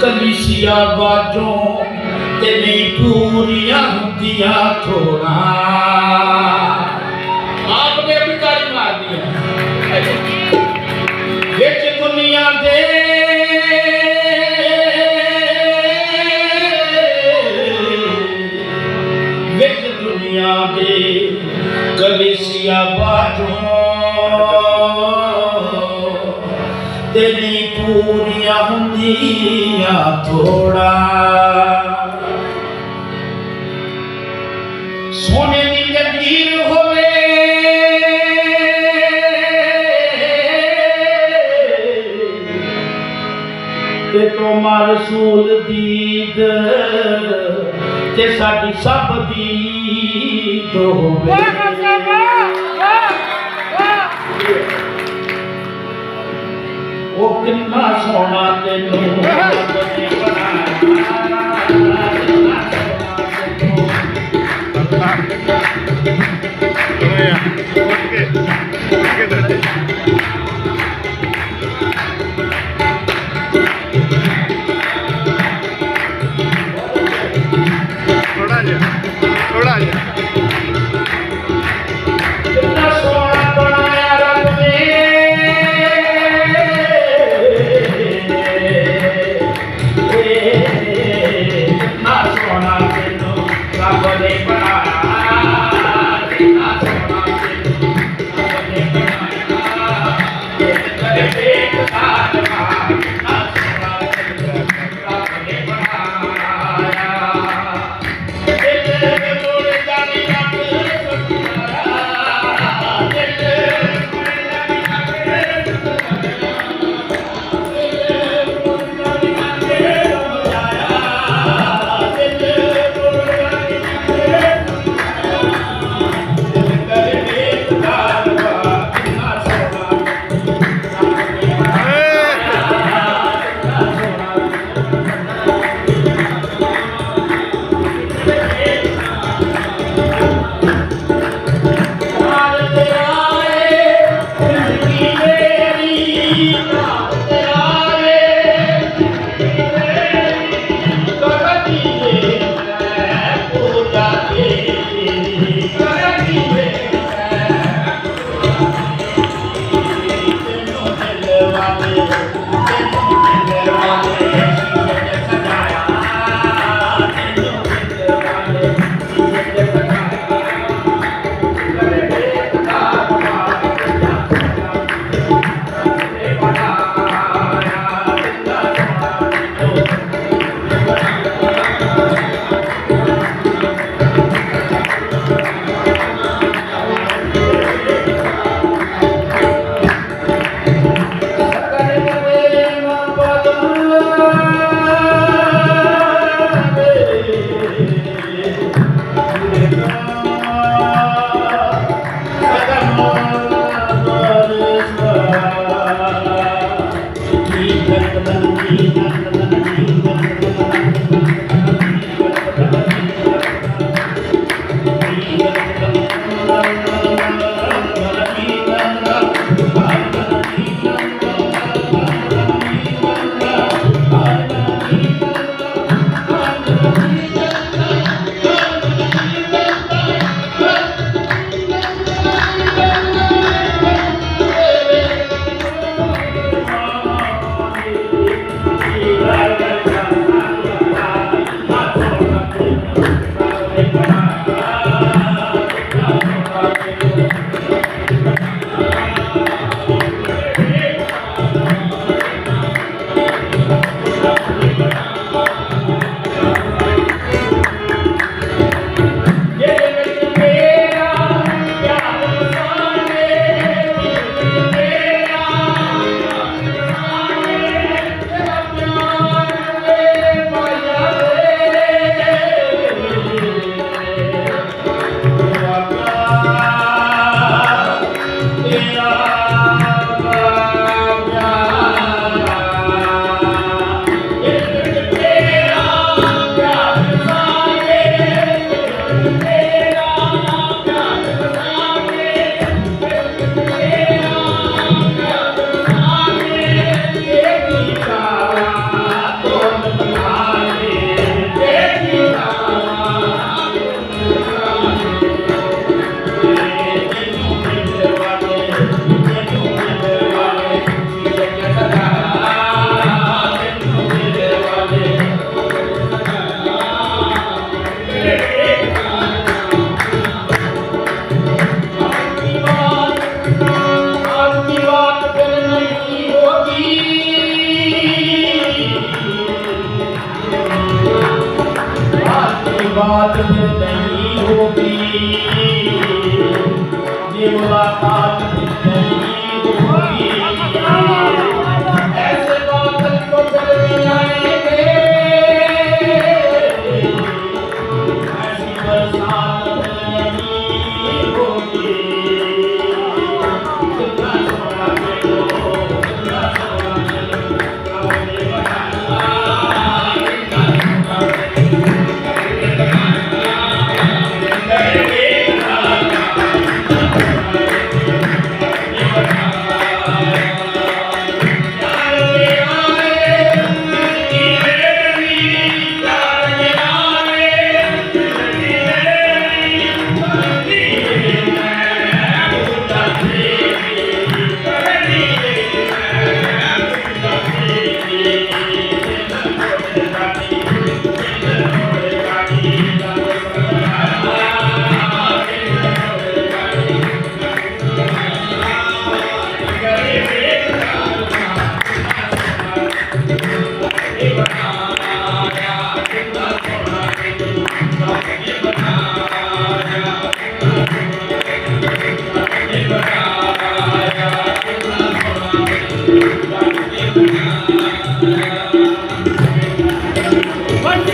ਕਲੀਸਿਆ ਬਾਜੋਂ ਤੇ ਨਹੀਂ ਪੂਰੀਆਂ ਹੁੰਦੀਆਂ ਥੋੜਾ ਆਪ ਨੇ ਵੀ ਕਾਲੀ ਮਾਰ ਵਿੱਚ ਦੁਨੀਆ ਦੇ ਵਿੱਚ ਦੁਨੀਆ ਦੇ ਕਲੀਸਿਆ ਬਾਜੋਂ ਤੇਰੀ ਪੂਰੀਆਂ ਹੁੰਦੀਆਂ ਥੋੜਾ ਸੋਨੇ ਦੀ ਜੰਜੀਰ ਹੋਵੇ ਤੇ ਤੋਮਾ ਰਸੂਲ ਦੀਦ ਤੇ ਸਾਡੀ ਸਭ ਦੀ ਹੋਵੇ जिन्ना सोना तेनू Yeah. Obrigado.